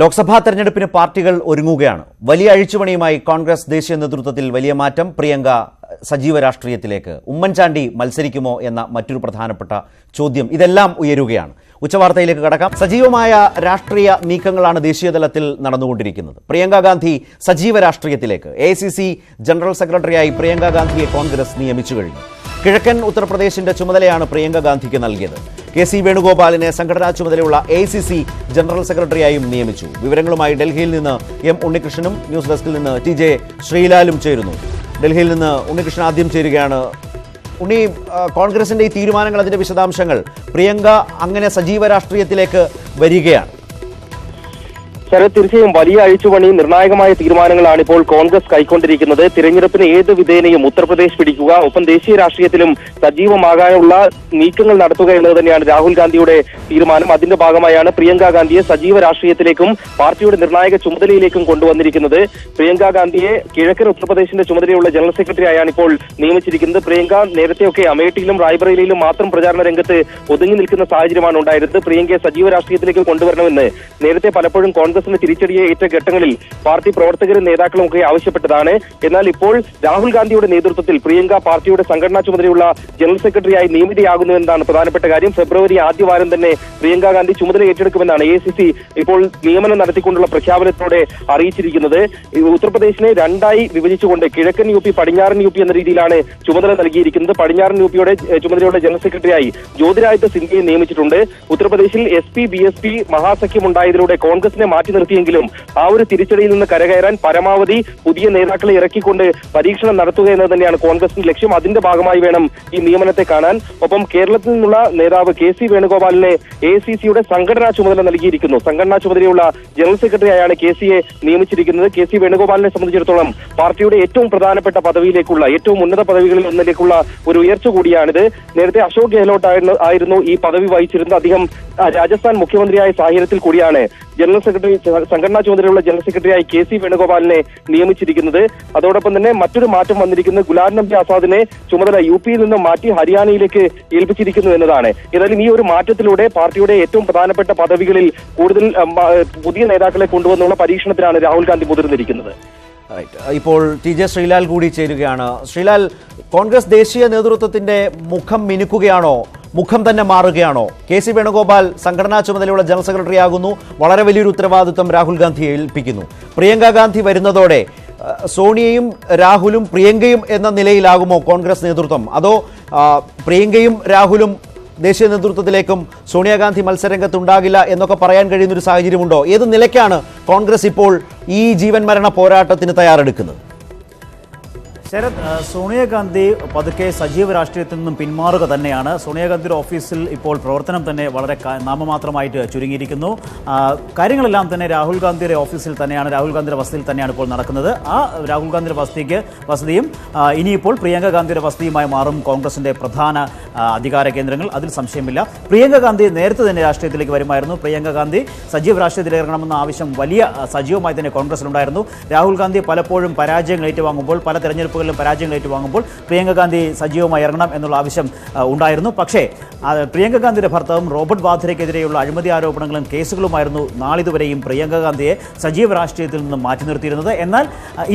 ലോക്സഭാ തെരഞ്ഞെടുപ്പിന് പാർട്ടികൾ ഒരുങ്ങുകയാണ്. വലിയ അഴിച്ചുപണിയുമായി കോൺഗ്രസ് ദേശീയ നേതൃത്വത്തിൽ വലിയ മാറ്റം. പ്രിയങ്ക സജീവ രാഷ്ട്രീയത്തിലേക്ക് ഉമ്മൻചാണ്ടി മത്സരിക്കുമോ എന്ന മറ്റൊരു പ്രധാനപ്പെട്ട ചോദ്യം ഇതെല്ലാം ഉയരുകയാണ്. ഉച്ചവാർത്തയിലേക്ക് കടക്കാം. സജീവമായ രാഷ്ട്രീയ നീക്കങ്ങളാണ് ദേശീയതലത്തിൽ നടന്നുകൊണ്ടിരിക്കുന്നത്. പ്രിയങ്ക ഗാന്ധി സജീവ രാഷ്ട്രീയത്തിലേക്ക്. എ ജനറൽ സെക്രട്ടറിയായി പ്രിയങ്ക ഗാന്ധിയെ കോൺഗ്രസ് നിയമിച്ചു കഴിഞ്ഞു. കിഴക്കൻ ഉത്തർപ്രദേശിന്റെ ചുമതലയാണ് പ്രിയങ്ക ഗാന്ധിക്ക് നൽകിയത്. കെ സി വേണുഗോപാലിനെ സംഘടനാ ചുമതലയുള്ള എ സി സി ജനറൽ സെക്രട്ടറിയായും നിയമിച്ചു. വിവരങ്ങളുമായി ഡൽഹിയിൽ നിന്ന് എം ഉണ്ണികൃഷ്ണനും ന്യൂസ് ഡെസ്കിൽ നിന്ന് ടി ജെ ശ്രീലാലും ചേരുന്നു. ഡൽഹിയിൽ നിന്ന് ഉണ്ണികൃഷ്ണൻ ആദ്യം ചേരുകയാണ്. ഉണ്ണി കോൺഗ്രസിന്റെ ഈ തീരുമാനങ്ങൾ അതിന്റെ വിശദാംശങ്ങൾ പ്രിയങ്ക അങ്ങനെ സജീവ രാഷ്ട്രീയത്തിലേക്ക് വരികയാണ്. ശരത് തീർച്ചയായും വലിയ അഴിച്ചുപണി നിർണായകമായ തീരുമാനങ്ങളാണ് ഇപ്പോൾ കോൺഗ്രസ് കൈക്കൊണ്ടിരിക്കുന്നത്. തിരഞ്ഞെടുപ്പിന് ഏത് വിധേനയും ഉത്തർപ്രദേശ് പിടിക്കുക ഒപ്പം ദേശീയ രാഷ്ട്രീയത്തിലും സജീവമാകാനുള്ള നീക്കങ്ങൾ നടത്തുക എന്നത് തന്നെയാണ് രാഹുൽ ഗാന്ധിയുടെ തീരുമാനം. അതിന്റെ ഭാഗമായാണ് പ്രിയങ്ക ഗാന്ധിയെ സജീവ രാഷ്ട്രീയത്തിലേക്കും പാർട്ടിയുടെ നിർണായക ചുമതലയിലേക്കും കൊണ്ടുവന്നിരിക്കുന്നത്. പ്രിയങ്ക ഗാന്ധിയെ കിഴക്കൻ ഉത്തർപ്രദേശിന്റെ ചുമതലയുള്ള ജനറൽ സെക്രട്ടറി ആയാണ് ഇപ്പോൾ നിയമിച്ചിരിക്കുന്നത്. പ്രിയങ്ക നേരത്തെയൊക്കെ അമേഠിയിലും റായ്ബറേലിയിലും മാത്രം പ്രചാരണ രംഗത്ത് ഒതുങ്ങി നിൽക്കുന്ന സാഹചര്യമാണ് ഉണ്ടായിരുന്നത്. പ്രിയങ്കയെ സജീവ രാഷ്ട്രീയത്തിലേക്ക് കൊണ്ടുവരണമെന്ന് നേരത്തെ പലപ്പോഴും കോൺഗ്രസിന് തിരിച്ചടിയെ ഏറ്റ ഘട്ടങ്ങളിൽ പാർട്ടി പ്രവർത്തകരും നേതാക്കളും ഒക്കെ ആവശ്യപ്പെട്ടതാണ്. എന്നാൽ ഇപ്പോൾ രാഹുൽ ഗാന്ധിയുടെ നേതൃത്വത്തിൽ പ്രിയങ്ക പാർട്ടിയുടെ സംഘടനാ ചുമതലയുള്ള ജനറൽ സെക്രട്ടറിയായി നിയമിതയാകുന്നു എന്നതാണ് പ്രധാനപ്പെട്ട കാര്യം. ഫെബ്രുവരി ആദ്യവാരം തന്നെ പ്രിയങ്ക ഗാന്ധി ചുമതല ഏറ്റെടുക്കുമെന്നാണ് എ ഇപ്പോൾ നിയമനം നടത്തിക്കൊണ്ടുള്ള പ്രഖ്യാപനത്തോടെ അറിയിച്ചിരിക്കുന്നത്. ഉത്തർപ്രദേശിനെ രണ്ടായി വിഭജിച്ചുകൊണ്ട് കിഴക്കൻ യു പി പടിഞ്ഞാറൻ യു പി എന്ന രീതിയിലാണ് ചുമതല നൽകിയിരിക്കുന്നത്. പടിഞ്ഞാറൻ യു പിയുടെ ചുമതലയുടെ ജനറൽ സെക്രട്ടറിയായി ജ്യോതിരാദിത്യ സിന്ധ്യയെ നിയമിച്ചിട്ടുണ്ട്. ഉത്തർപ്രദേശിൽ S P B S P മഹാസഖ്യം ഉണ്ടായതിലൂടെ കോൺഗ്രസിനെ മാറ്റി നിർത്തിയെങ്കിലും ആ ഒരു തിരിച്ചടിയിൽ നിന്ന് കരകയറാൻ പരമാവധി പുതിയ നേതാക്കളെ ഇറക്കിക്കൊണ്ട് പരീക്ഷണം നടത്തുക എന്നത് തന്നെയാണ് കോൺഗ്രസിന്റെ ലക്ഷ്യം. അതിന്റെ ഭാഗമായി വേണം ഈ നിയമനത്തെ കാണാൻ. ഒപ്പം കേരളത്തിൽ നിന്നുള്ള നേതാവ് കെ സി വേണുഗോപാലിനെ എ സി സിയുടെ സംഘടനാ ചുമതല നൽകിയിരിക്കുന്നു. സംഘടനാ ചുമതലയുള്ള ജനറൽ സെക്രട്ടറിയായാണ് കെ സിയെ നിയമിച്ചിരിക്കുന്നത്. കെ സി വേണുഗോപാലിനെ സംബന്ധിച്ചിടത്തോളം പാർട്ടിയുടെ ഏറ്റവും പ്രധാനപ്പെട്ട പദവിയിലേക്കുള്ള ഏറ്റവും ഉന്നത പദവികളിൽ ഒന്നിലേക്കുള്ള ഒരു ഉയർച്ച കൂടിയാണിത്. നേരത്തെ അശോക് ഗെഹ്ലോട്ട് ആയിരുന്നു ഈ പദവി വഹിച്ചിരുന്നത്. അദ്ദേഹം രാജസ്ഥാൻ മുഖ്യമന്ത്രിയായ സാഹചര്യത്തിൽ കൂടിയാണ് ജനറൽ സെക്രട്ടറി സംഘടനാ ചുമതലയുള്ള ജനറൽ സെക്രട്ടറിയായി കെ സി വേണുഗോപാലിനെ നിയമിച്ചിരിക്കുന്നത്. അതോടൊപ്പം തന്നെ മറ്റൊരു മാറ്റം വന്നിരിക്കുന്നത് ഗുലാം നബി ആസാദിനെ ചുമതല യു പിയിൽ നിന്നും മാറ്റി ഹരിയാനയിലേക്ക് ഏൽപ്പിച്ചിരിക്കുന്നു എന്നതാണ്. ഏതായാലും ഈ ഒരു മാറ്റത്തിലൂടെ പാർട്ടിയുടെ ഏറ്റവും പ്രധാനപ്പെട്ട പദവികളിൽ കൂടുതൽ പുതിയ നേതാക്കളെ കൊണ്ടുവന്നുള്ള പരീക്ഷണത്തിലാണ് രാഹുൽ ഗാന്ധി മുതിർന്നിരിക്കുന്നത്. ഇപ്പോൾ ടി ജെ ശ്രീലാൽ കൂടി ചേരുകയാണ്. ശ്രീലാൽ കോൺഗ്രസ് ദേശീയ നേതൃത്വത്തിന്റെ മുഖം മിനുക്കുകയാണോ? മുഖം തന്നെ മാറുകയാണോ? കെ സി വേണുഗോപാൽ സംഘടനാ ചുമതലയുള്ള ജനറൽ സെക്രട്ടറി ആകുന്നു വളരെ വലിയൊരു ഉത്തരവാദിത്വം രാഹുൽ ഗാന്ധി ഏൽപ്പിക്കുന്നു. പ്രിയങ്ക ഗാന്ധി വരുന്നതോടെ സോണിയയും രാഹുലും പ്രിയങ്കയും എന്ന നിലയിലാകുമോ കോൺഗ്രസ് നേതൃത്വം? അതോ പ്രിയങ്കയും രാഹുലും ദേശീയ നേതൃത്വത്തിലേക്കും സോണിയാഗാന്ധി മത്സരരംഗത്ത് ഉണ്ടാകില്ല എന്നൊക്കെ പറയാൻ കഴിയുന്നൊരു സാഹചര്യമുണ്ടോ? ഏത് നിലയ്ക്കാണ് കോൺഗ്രസ് ഇപ്പോൾ ഈ ജീവൻ മരണ പോരാട്ടത്തിന് തയ്യാറെടുക്കുന്നത്? ശരത് സോണിയാഗാന്ധി പതുക്കെ സജീവ രാഷ്ട്രീയത്തിൽ നിന്നും പിന്മാറുക തന്നെയാണ്. സോണിയാഗാന്ധിയുടെ ഓഫീസിൽ ഇപ്പോൾ പ്രവർത്തനം തന്നെ വളരെ നാമമാത്രമായിട്ട് ചുരുങ്ങിയിരിക്കുന്നു. കാര്യങ്ങളെല്ലാം തന്നെ രാഹുൽ ഗാന്ധിയുടെ ഓഫീസിൽ തന്നെയാണ് രാഹുൽ ഗാന്ധിയുടെ വസതിയിൽ തന്നെയാണ് ഇപ്പോൾ നടക്കുന്നത്. ആ രാഹുൽ ഗാന്ധിയുടെ വസതിക്ക് വസതിയും ഇനിയിപ്പോൾ പ്രിയങ്ക ഗാന്ധിയുടെ വസതിയുമായി മാറും കോൺഗ്രസിന്റെ പ്രധാന അധികാര കേന്ദ്രങ്ങൾ. അതിൽ സംശയമില്ല. പ്രിയങ്ക ഗാന്ധി നേരത്തെ തന്നെ രാഷ്ട്രീയത്തിലേക്ക് വരുമായിരുന്നു. പ്രിയങ്ക ഗാന്ധി സജീവ രാഷ്ട്രീയത്തിൽ ഇറങ്ങണമെന്ന ആവശ്യം വലിയ സജീവമായി തന്നെ കോൺഗ്രസിലുണ്ടായിരുന്നു. രാഹുൽ ഗാന്ധി പലപ്പോഴും പരാജയങ്ങൾ ഏറ്റുവാങ്ങുമ്പോൾ പല തെരഞ്ഞെടുപ്പുകളിലും പരാജയങ്ങൾ ഏറ്റുവാങ്ങുമ്പോൾ പ്രിയങ്ക ഗാന്ധി സജീവമായി ഇറങ്ങണം എന്നുള്ള ആവശ്യം ഉണ്ടായിരുന്നു. പക്ഷേ പ്രിയങ്ക ഗാന്ധിയുടെ ഭർത്താവും റോബർട്ട് വാദ്രയ്ക്കെതിരെയുള്ള അഴിമതി ആരോപണങ്ങളും കേസുകളുമായിരുന്നു നാളിതുവരെയും പ്രിയങ്ക ഗാന്ധിയെ സജീവ രാഷ്ട്രീയത്തിൽ നിന്ന് മാറ്റി നിർത്തിയിരുന്നത്. എന്നാൽ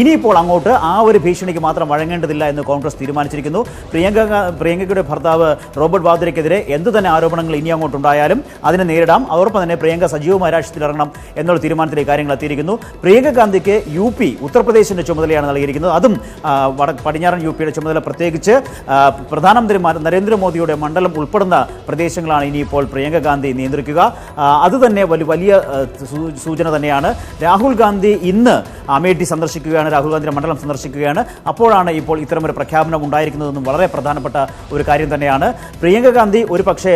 ഇനിയിപ്പോൾ അങ്ങോട്ട് ആ ഒരു ഭീഷണിക്ക് മാത്രം വഴങ്ങേണ്ടതില്ല എന്ന് കോൺഗ്രസ് തീരുമാനിച്ചിരിക്കുന്നു. പ്രിയങ്ക പ്രിയങ്കയുടെ ഭർത്താവ് റോബർട്ട് വാദ്രയ്ക്കെതിരെ എന്ത് തന്നെ ആരോപണങ്ങൾ ഇനി അങ്ങോട്ടുണ്ടായാലും അതിനെ നേരിടാം. അതോടൊപ്പം തന്നെ പ്രിയങ്ക സജീവമായ രാഷ്ട്രീയത്തിൽ ഇറങ്ങണം എന്നുള്ള തീരുമാനത്തിലേക്ക് കാര്യങ്ങൾ എത്തിയിരിക്കുന്നു. പ്രിയങ്ക ഗാന്ധിക്ക് യു പി ഉത്തർപ്രദേശിന്റെ ചുമതലയാണ് നൽകിയിരിക്കുന്നത്. അതും പടിഞ്ഞാറൻ യു പിയുടെ ചുമതല പ്രത്യേകിച്ച് പ്രധാനമന്ത്രി നരേന്ദ്രമോദിയുടെ മണ്ഡലം ഉൾപ്പെടുന്ന പ്രദേശങ്ങളാണ് ഇനിയിപ്പോൾ പ്രിയങ്ക ഗാന്ധി നിയന്ത്രിക്കുക. അതുതന്നെ വലിയ വലിയ സൂചന തന്നെയാണ്. രാഹുൽ ഗാന്ധി ഇന്ന് അമേഠി സന്ദർശിക്കുകയാണ് രാഹുൽ ഗാന്ധിയുടെ മണ്ഡലം സന്ദർശിക്കുകയാണ്. അപ്പോഴാണ് ഇപ്പോൾ ഇത്തരമൊരു പ്രഖ്യാപനം ഉണ്ടായിരിക്കുന്നതെന്നും വളരെ പ്രധാനപ്പെട്ട ഒരു കാര്യം തന്നെയാണ്. പ്രിയങ്ക ഗാന്ധി ഒരു പക്ഷേ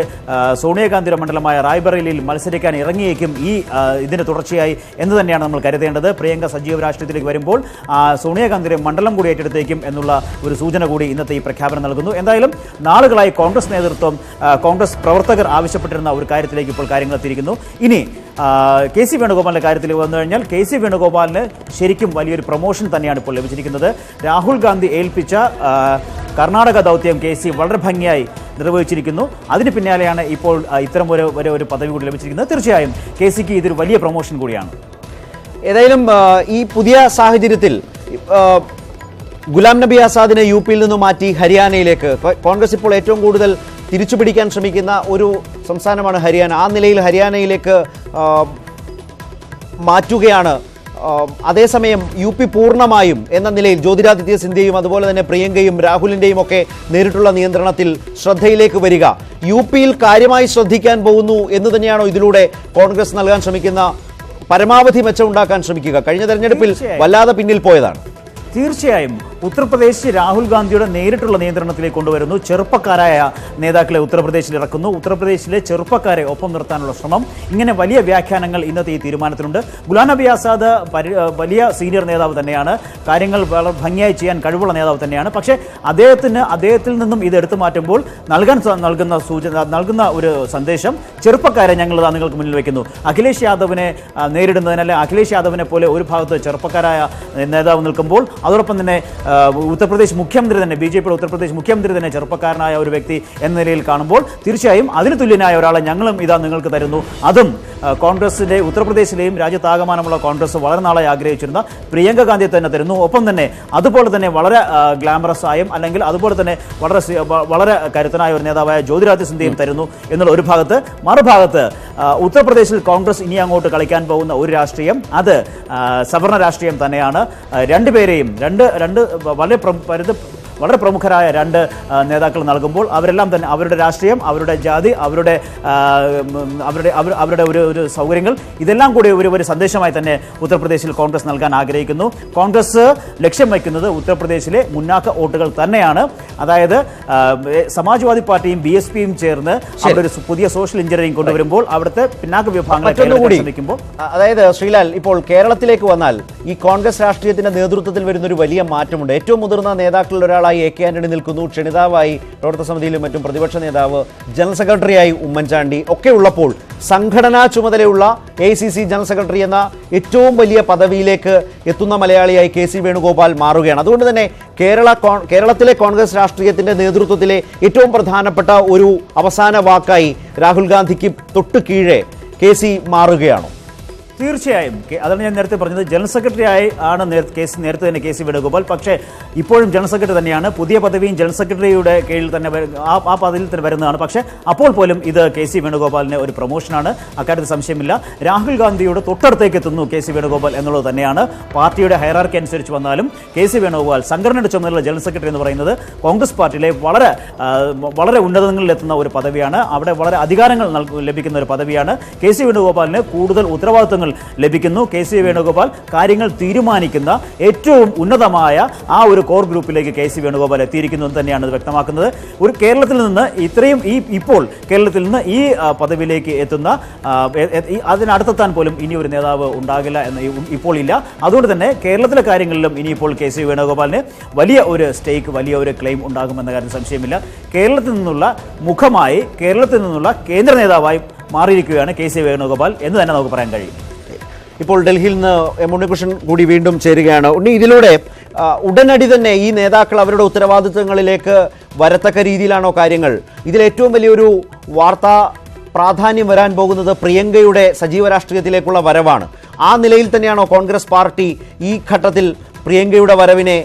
സോണിയാഗാന്ധിയുടെ മണ്ഡലമായ റായ്ബറേലിയിൽ മത്സരിക്കാൻ ഇറങ്ങിയേക്കും ഈ ഇതിന്റെ തുടർച്ചയായി എന്ന് തന്നെയാണ് നമ്മൾ കരുതേണ്ടത്. പ്രിയങ്ക സജീവ രാഷ്ട്രീയത്തിലേക്ക് വരുമ്പോൾ സോണിയാഗാന്ധിയുടെ മണ്ഡലം കൂടി ഏറ്റെടുത്തേക്കും എന്നുള്ള ഒരു സൂചന കൂടി ഇന്നത്തെ ഈ പ്രഖ്യാപനം നൽകുന്നു. എന്തായാലും നാളുകളായി കോൺഗ്രസ് നേതൃത്വം കോൺഗ്രസ് പ്രവർത്തകർ ആവശ്യപ്പെട്ടിരുന്ന ഒരു കാര്യത്തിലേക്ക് ഇപ്പോൾ കാര്യങ്ങൾ എത്തിയിരിക്കുന്നു. ഇനി കെ സി വേണുഗോപാലിന്റെ കാര്യത്തിൽ വന്നു കഴിഞ്ഞാൽ കെ സി വേണുഗോപാലിന് ശരിക്കും വലിയൊരു പ്രൊമോഷൻ തന്നെയാണ് ഇപ്പോൾ ലഭിച്ചിരിക്കുന്നത്. രാഹുൽ ഗാന്ധി ഏൽപ്പിച്ച കർണാടക ദൗത്യം കെ സി വളരെ ഭംഗിയായി നിർവഹിച്ചിരിക്കുന്നു. അതിന് പിന്നാലെയാണ് ഇപ്പോൾ ഇത്തരം ഒരു ഒരു- പദവി കൂടി ലഭിച്ചിരിക്കുന്നത്. തീർച്ചയായും കെ സിക്ക് ഇതൊരു വലിയ പ്രൊമോഷൻ കൂടിയാണ്. ഏതായാലും ഈ പുതിയ സാഹചര്യത്തിൽ ഗുലാം നബി ആസാദിനെ യു പിയിൽ നിന്ന് മാറ്റി ഹരിയാനയിലേക്ക്. കോൺഗ്രസ് ഇപ്പോൾ ഏറ്റവും കൂടുതൽ തിരിച്ചുപിടിക്കാൻ ശ്രമിക്കുന്ന ഒരു സംസ്ഥാനമാണ് ഹരിയാന. ആ നിലയിൽ ഹരിയാനയിലേക്ക് മാറ്റുകയാണ്. അതേസമയം യു പി പൂർണമായും എന്ന നിലയിൽ ജ്യോതിരാദിത്യ സിന്ധ്യയും അതുപോലെ തന്നെ പ്രിയങ്കയും രാഹുലിന്റെയും ഒക്കെ നേരിട്ടുള്ള നിയന്ത്രണത്തിൽ ശ്രദ്ധയിലേക്ക് വരിക. യു പിയിൽ കാര്യമായി ശ്രദ്ധിക്കാൻ പോകുന്നു എന്ന് തന്നെയാണോ ഇതിലൂടെ കോൺഗ്രസ് നൽകാൻ ശ്രമിക്കുന്ന പരമാവധി മെച്ചമുണ്ടാക്കാൻ ശ്രമിക്കുക? കഴിഞ്ഞ തെരഞ്ഞെടുപ്പിൽ വല്ലാതെ പിന്നിൽ പോയതാണ്. തീർച്ചയായും. ഉത്തർപ്രദേശ് രാഹുൽ ഗാന്ധിയുടെ നേരിട്ടുള്ള നിയന്ത്രണത്തിലേക്ക് കൊണ്ടുവരുന്നു. ചെറുപ്പക്കാരായ നേതാക്കളെ ഉത്തർപ്രദേശിൽ ഇറക്കുന്നു. ഉത്തർപ്രദേശിലെ ചെറുപ്പക്കാരെ ഒപ്പം നിർത്താനുള്ള ശ്രമം. ഇങ്ങനെ വലിയ വ്യാഖ്യാനങ്ങൾ ഇന്നത്തെ ഈ തീരുമാനത്തിലുണ്ട്. ഗുലാം നബി ആസാദ് വലിയ സീനിയർ നേതാവ് തന്നെയാണ്. കാര്യങ്ങൾ വളരെ ഭംഗിയായി ചെയ്യാൻ കഴിവുള്ള നേതാവ് തന്നെയാണ്. പക്ഷേ അദ്ദേഹത്തിന് അദ്ദേഹത്തിൽ നിന്നും ഇത് എടുത്തു മാറ്റുമ്പോൾ നൽകാൻ നൽകുന്ന സൂചന നൽകുന്ന ഒരു സന്ദേശം ചെറുപ്പക്കാരെ ഞങ്ങൾ നിങ്ങൾക്ക് മുന്നിൽ വെക്കുന്നു. അഖിലേഷ് യാദവിനെ നേരിടുന്നതിന് നേരിടുന്നതിനല്ല അഖിലേഷ് യാദവിനെ പോലെ ഒരു ഭാഗത്ത് ചെറുപ്പക്കാരായ നേതാവ് നിൽക്കുമ്പോൾ അതോടൊപ്പം തന്നെ ഉത്തർപ്രദേശ് മുഖ്യമന്ത്രി തന്നെ ബി ജെ പിയുടെ ഉത്തർപ്രദേശ് മുഖ്യമന്ത്രി തന്നെ ചെറുപ്പക്കാരനായ ഒരു വ്യക്തി എന്ന നിലയിൽ കാണുമ്പോൾ തീർച്ചയായും അതിന് തുല്യനായ ഒരാളെ ഞങ്ങളും ഇതാ നിങ്ങൾക്ക് തരുന്നു. അതും കോൺഗ്രസിന്റെ ഉത്തർപ്രദേശിലെയും രാജ്യത്താകമാനമുള്ള കോൺഗ്രസ് വളരെ നാളായി ആഗ്രഹിച്ചിരുന്ന പ്രിയങ്ക ഗാന്ധിയെ തന്നെ തരുന്നു. ഒപ്പം തന്നെ അതുപോലെ തന്നെ വളരെ ഗ്ലാമറസ് ആയും അല്ലെങ്കിൽ അതുപോലെ തന്നെ വളരെ വളരെ കരുത്തനായ ഒരു നേതാവായ ജ്യോതിരാദിത്യ സിന്ധ്യയും തരുന്നു എന്നുള്ള ഒരു ഭാഗത്ത്. മറുഭാഗത്ത് ഉത്തർപ്രദേശിൽ കോൺഗ്രസ് ഇനി അങ്ങോട്ട് കളിക്കാൻ പോകുന്ന ഒരു രാഷ്ട്രീയം അത് സവർണ രാഷ്ട്രീയം തന്നെയാണ്. രണ്ടുപേരെയും രണ്ട് രണ്ട് വളരെ പ്ര- പരുത് വളരെ പ്രമുഖരായ രണ്ട് നേതാക്കൾ നൽകുമ്പോൾ അവരെല്ലാം തന്നെ അവരുടെ രാഷ്ട്രീയം അവരുടെ ജാതി അവരുടെ അവരുടെ അവരുടെ ഒരു ഒരു സൗകര്യങ്ങൾ ഇതെല്ലാം കൂടി ഒരു ഒരു സന്ദേശമായി തന്നെ ഉത്തർപ്രദേശിൽ കോൺഗ്രസ് നൽകാൻ ആഗ്രഹിക്കുന്നു. കോൺഗ്രസ് ലക്ഷ്യം വയ്ക്കുന്നത് ഉത്തർപ്രദേശിലെ മുന്നാക്ക വോട്ടുകൾ തന്നെയാണ്. അതായത് സമാജ്വാദി പാർട്ടിയും ബി എസ് പിയും ചേർന്ന് ഒരു പുതിയ സോഷ്യൽ എഞ്ചിനീയറിംഗ് കൊണ്ടുവരുമ്പോൾ അവിടുത്തെ പിന്നാക്ക വിഭാഗങ്ങളെ ശ്രമിക്കുമ്പോൾ അതായത് ശ്രീലാൽ ഇപ്പോൾ കേരളത്തിലേക്ക് വന്നാൽ ഈ കോൺഗ്രസ് രാഷ്ട്രീയത്തിന്റെ നേതൃത്വത്തിൽ വരുന്ന ഒരു വലിയ മാറ്റമുണ്ട്. ഏറ്റവും മുതിർന്ന നേതാക്കളിൽ ഒരാളായി എ കെ ആന്റണി നിൽക്കുന്നു. ക്ഷണിതാവായി പ്രവർത്തക സമിതിയിലും മറ്റും പ്രതിപക്ഷ നേതാവ് ജനറൽ സെക്രട്ടറിയായി ഉമ്മൻചാണ്ടി ഒക്കെ ഉള്ളപ്പോൾ സംഘടനാ ചുമതലയുള്ള A C C general secretary എന്ന ഏറ്റവും വലിയ പദവിയിലേക്ക് എത്തുന്ന മലയാളിയായി കെ സി വേണുഗോപാൽ മാറുകയാണ്. അതുകൊണ്ട് തന്നെ കേരള കേരളത്തിലെ കോൺഗ്രസ് രാഷ്ട്രീയത്തിന്റെ നേതൃത്വത്തിലെ ഏറ്റവും പ്രധാനപ്പെട്ട ഒരു അവസാന വാക്കായി രാഹുൽ ഗാന്ധിക്ക് തൊട്ടു കീഴെ കെ സി മാറുകയാണോ. തീർച്ചയായും അതാണ് ഞാൻ നേരത്തെ പറഞ്ഞത്. ജനറൽ സെക്രട്ടറി ആയി ആണ് കേസ് നേരത്തെ തന്നെ കെ സി വേണുഗോപാൽ. പക്ഷേ ഇപ്പോഴും ജനറൽ സെക്രട്ടറി തന്നെയാണ്. പുതിയ പദവിയും ജനറൽ സെക്രട്ടറിയുടെ കീഴിൽ തന്നെ ആ പദവിയിൽ തന്നെ വരുന്നതാണ്. പക്ഷേ അപ്പോൾ പോലും ഇത് കെ സി വേണുഗോപാലിന് ഒരു പ്രൊമോഷനാണ്. അക്കാര്യത്തിൽ സംശയമില്ല. രാഹുൽ ഗാന്ധിയുടെ തൊട്ടടുത്തേക്ക് എത്തുന്നു കെ സി വേണുഗോപാൽ എന്നുള്ളത് തന്നെയാണ്. പാർട്ടിയുടെ ഹൈറാർക്കി അനുസരിച്ച് വന്നാലും കെ സി വേണുഗോപാൽ സംഘടനയുടെ ചുമതലയുള്ള ജനറൽ സെക്രട്ടറി എന്ന് പറയുന്നത് കോൺഗ്രസ് പാർട്ടിയിലെ വളരെ വളരെ ഉന്നതങ്ങളിൽ എത്തുന്ന ഒരു പദവിയാണ്. അവിടെ വളരെ അധികാരങ്ങൾ ലഭിക്കുന്ന ഒരു പദവിയാണ്. കെ സി വേണുഗോപാലിന് കൂടുതൽ ലഭിക്കുന്നു. കെ സി വേണുഗോപാൽ കാര്യങ്ങൾ തീരുമാനിക്കുന്ന ഏറ്റവും ഉന്നതമായ ആ ഒരു കോർ ഗ്രൂപ്പിലേക്ക് കെ സി വേണുഗോപാൽ എത്തിയിരിക്കുന്നു എന്ന് തന്നെയാണ് ഇത് വ്യക്തമാക്കുന്നത്. ഒരു കേരളത്തിൽ നിന്ന് ഇത്രയും ഈ ഇപ്പോൾ കേരളത്തിൽ നിന്ന് ഈ പദവിയിലേക്ക് എത്തുന്ന അതിനടുത്തെത്താൻ പോലും ഇനി ഒരു നേതാവ് ഉണ്ടാകില്ല എന്ന് ഇപ്പോൾ ഇല്ല. അതുകൊണ്ട് തന്നെ കേരളത്തിലെ കാര്യങ്ങളിലും ഇനിയിപ്പോൾ കെ സി വേണുഗോപാലിന് വലിയ ഒരു സ്റ്റേക്ക് വലിയ ഒരു ക്ലെയിം ഉണ്ടാകുമെന്ന കാര്യം സംശയമില്ല. കേരളത്തിൽ നിന്നുള്ള മുഖമായി കേരളത്തിൽ നിന്നുള്ള കേന്ദ്ര നേതാവായി മാറിയിരിക്കുകയാണ് കെ സി വേണുഗോപാൽ എന്ന് തന്നെ നമുക്ക് പറയാൻ കഴിയും. ഇപ്പോൾ ഡൽഹിയിൽ നിന്ന് എം ഉണ്ണികൃഷ്ണൻ കൂടി വീണ്ടും ചേരുകയാണ്. ഉണ്ണി ഇതിലൂടെ ഉടനടി തന്നെ ഈ നേതാക്കൾ അവരുടെ ഉത്തരവാദിത്തങ്ങളിലേക്ക് വരത്തക്ക രീതിയിലാണോ കാര്യങ്ങൾ? ഇതിൽ ഏറ്റവും വലിയൊരു വാർത്താ പ്രാധാന്യം വരാൻ പോകുന്നത് പ്രിയങ്കയുടെ സജീവ രാഷ്ട്രീയത്തിലേക്കുള്ള വരവാണ്. ആ നിലയിൽ തന്നെയാണോ കോൺഗ്രസ് പാർട്ടി ഈ ഘട്ടത്തിൽ പ്രിയങ്കയുടെ വരവിനെ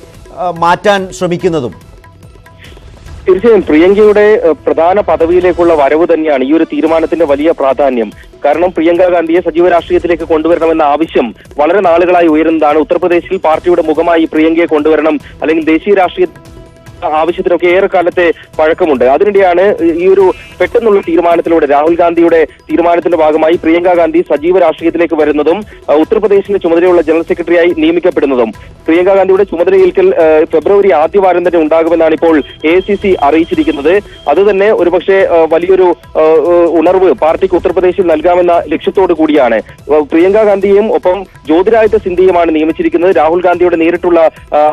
മാറ്റാൻ ശ്രമിക്കുന്നതും? തീർച്ചയായും പ്രിയങ്കയുടെ പ്രധാന പദവിയിലേക്കുള്ള വരവ് തന്നെയാണ് ഈ ഒരു തീരുമാനത്തിന്റെ വലിയ പ്രാധാന്യം. കാരണം പ്രിയങ്ക ഗാന്ധിയെ സജീവ രാഷ്ട്രീയത്തിലേക്ക് കൊണ്ടുവരണമെന്ന ആവശ്യം വളരെ നാളുകളായി ഉയരുന്നതാണ്. ഉത്തർപ്രദേശിൽ പാർട്ടിയുടെ മുഖമായി പ്രിയങ്കയെ കൊണ്ടുവരണം അല്ലെങ്കിൽ ദേശീയ രാഷ്ട്രീയ ആവശ്യത്തിനൊക്കെ ഏറെ കാലത്തെ പഴക്കമുണ്ട്. അതിനിടെയാണ് ഈ ഒരു പെട്ടെന്നുള്ള തീരുമാനത്തിലൂടെ രാഹുൽ ഗാന്ധിയുടെ തീരുമാനത്തിന്റെ ഭാഗമായി പ്രിയങ്ക ഗാന്ധി സജീവ രാഷ്ട്രീയത്തിലേക്ക് വരുന്നതും ഉത്തർപ്രദേശിന്റെ ചുമതലയുള്ള ജനറൽ സെക്രട്ടറിയായി നിയമിക്കപ്പെടുന്നതും പ്രിയങ്ക ഗാന്ധിയുടെ ചുമതലയേൽക്കൽ ഫെബ്രുവരി ആദ്യവാരം തന്നെ ഉണ്ടാകുമെന്നാണ് ഇപ്പോൾ എ സി സി അറിയിച്ചിരിക്കുന്നത്. അത് തന്നെ ഒരുപക്ഷെ വലിയൊരു ഉണർവ് പാർട്ടിക്ക് ഉത്തർപ്രദേശിൽ നൽകാമെന്ന ലക്ഷ്യത്തോടു കൂടിയാണ്. പ്രിയങ്ക ഗാന്ധിയും ഒപ്പം ജ്യോതിരാദിത്യ സിന്ധ്യയുമാണ് നിയമിച്ചിരിക്കുന്നത്. രാഹുൽ ഗാന്ധിയുടെ നേരിട്ടുള്ള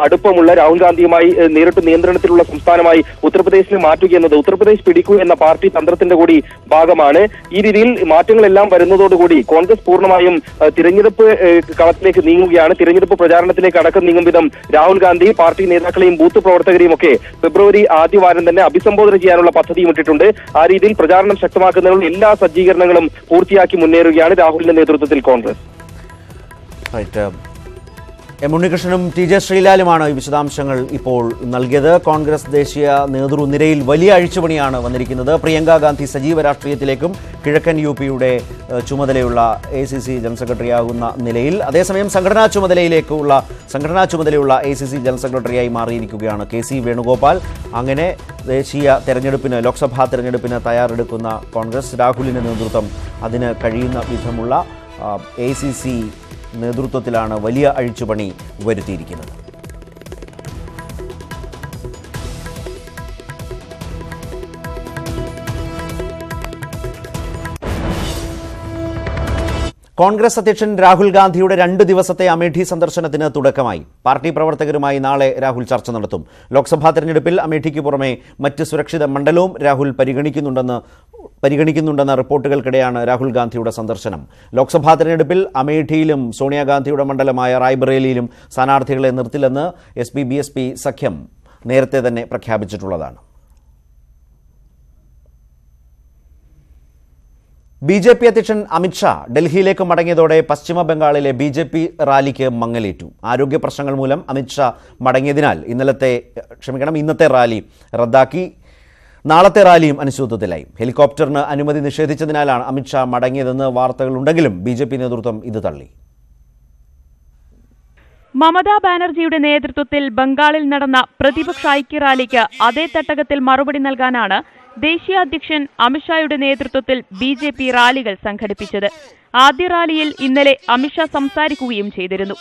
അടുപ്പമുള്ള രാഹുൽ ഗാന്ധിയുമായി നേരിട്ട് നേരിട്ട് നിയന്ത്രണത്തിലുള്ള സംസ്ഥാനമായി ഉത്തർപ്രദേശിൽ മാറ്റുക എന്നത് ഉത്തർപ്രദേശ് പിടിക്കൂ എന്ന പാർട്ടി തന്ത്രത്തിന്റെ കൂടി ഭാഗമാണ്. ഈ രീതിയിൽ മാറ്റങ്ങളെല്ലാം വരുന്നതോടുകൂടി കോൺഗ്രസ് പൂർണമായും തിരഞ്ഞെടുപ്പ് കളത്തിലേക്ക് നീങ്ങുകയാണ്. തിരഞ്ഞെടുപ്പ് പ്രചാരണത്തിലേക്ക് അടക്കം നീങ്ങും വിധം രാഹുൽ ഗാന്ധി പാർട്ടി നേതാക്കളെയും ബൂത്ത് പ്രവർത്തകരെയും ഒക്കെ ഫെബ്രുവരി ആദ്യവാരം തന്നെ അഭിസംബോധന ചെയ്യാനുള്ള പദ്ധതിയും ഇട്ടിട്ടുണ്ട്. ആ രീതിയിൽ പ്രചാരണം ശക്തമാക്കുന്നതിനുള്ള എല്ലാ സജ്ജീകരണങ്ങളും പൂർത്തിയാക്കി മുന്നേറുകയാണ് രാഹുലിന്റെ നേതൃത്വത്തിൽ കോൺഗ്രസ്. റൈറ്റ് എം ഉണ്ണികൃഷ്ണനും ടി ജെ ശ്രീലാലുമാണ് വിശദാംശങ്ങൾ ഇപ്പോൾ നൽകിയത്. കോൺഗ്രസ് ദേശീയ നേതൃനിരയിൽ വലിയ അഴിച്ചുപണിയാണ് വന്നിരിക്കുന്നത്. പ്രിയങ്ക ഗാന്ധി സജീവ രാഷ്ട്രീയത്തിലേക്കും കിഴക്കൻ യു പിയുടെ ചുമതലയുള്ള എ സി സി ജനറൽ സെക്രട്ടറിയാകുന്ന നിലയിൽ അതേസമയം സംഘടനാ ചുമതലയിലേക്കുള്ള സംഘടനാ ചുമതലയുള്ള എ സി സി ജനറൽ സെക്രട്ടറിയായി മാറിയിരിക്കുകയാണ് കെ സി വേണുഗോപാൽ. അങ്ങനെ ദേശീയ തെരഞ്ഞെടുപ്പിന് ലോക്സഭാ തെരഞ്ഞെടുപ്പിന് തയ്യാറെടുക്കുന്ന കോൺഗ്രസ് രാഹുലിന്റെ നേതൃത്വം അതിന് കഴിയുന്ന വിധമുള്ള എ സി സി നേതൃത്വത്തിലാണ് വലിയ അഴിച്ചുപണി വരുത്തിയിരിക്കുന്നത്. കോൺഗ്രസ് അധ്യക്ഷൻ രാഹുൽ ഗാന്ധിയുടെ രണ്ട് ദിവസത്തെ അമേഠി സന്ദർശനത്തിന് തുടക്കമായി. പാർട്ടി പ്രവർത്തകരുമായി നാളെ രാഹുൽ ചർച്ച നടത്തും. ലോക്സഭാ തെരഞ്ഞെടുപ്പിൽ അമേഠിക്ക് പുറമെ മറ്റ് സുരക്ഷിത മണ്ഡലവും രാഹുൽ പരിഗണിക്കുന്നുണ്ടെന്ന് പരിഗണിക്കുന്നുണ്ടെന്ന റിപ്പോർട്ടുകൾക്കിടെയാണ് രാഹുൽ ഗാന്ധിയുടെ സന്ദർശനം. ലോക്സഭാ തെരഞ്ഞെടുപ്പിൽ അമേഠിയിലും സോണിയാഗാന്ധിയുടെ മണ്ഡലമായ റായ്ബറേലിയിലും സ്ഥാനാർത്ഥികളെ നിർത്തില്ലെന്ന് S P B S P സഖ്യം നേരത്തെ തന്നെ പ്രഖ്യാപിച്ചിട്ടുള്ളതാണ്. ബി ജെ പി അധ്യക്ഷൻ അമിത്ഷാ ഡൽഹിയിലേക്ക് മടങ്ങിയതോടെ പശ്ചിമ ബംഗാളിലെ ബി ജെ പി റാലിക്ക് മങ്ങലേറ്റു. ആരോഗ്യ പ്രശ്നങ്ങൾ മൂലം അമിത്ഷാ മടങ്ങിയതിനാൽ ഇന്നലത്തെ ക്ഷമിക്കണം ഇന്നത്തെ റാലി റദ്ദാക്കി. നാളത്തെ റാലിയും അനിശ്ചിതത്വത്തിലായി ഹെലികോപ്റ്ററിന് അനുമതി നിഷേധിച്ചതിനാലാണ് അമിത്ഷാ മടങ്ങിയതെന്ന് വാർത്തകളുണ്ടെങ്കിലും ബി നേതൃത്വം ഇത് തള്ളി. മമതാ ബാനർജിയുടെ നേതൃത്വത്തിൽ ബംഗാളിൽ നടന്ന പ്രതിപക്ഷ ഐക്യ റാലിക്ക് അതേ തട്ടകത്തിൽ മറുപടി നൽകാനാണ് ദേശീയ അധ്യക്ഷൻ അമിത്ഷായുടെ നേതൃത്വത്തിൽ ബി ജെ പി റാലികൾ സംഘടിപ്പിച്ചത്. ആദ്യ റാലിയിൽ ഇന്നലെ അമിത്ഷാ സംസാരിക്കുകയും ചെയ്തിരുന്നു.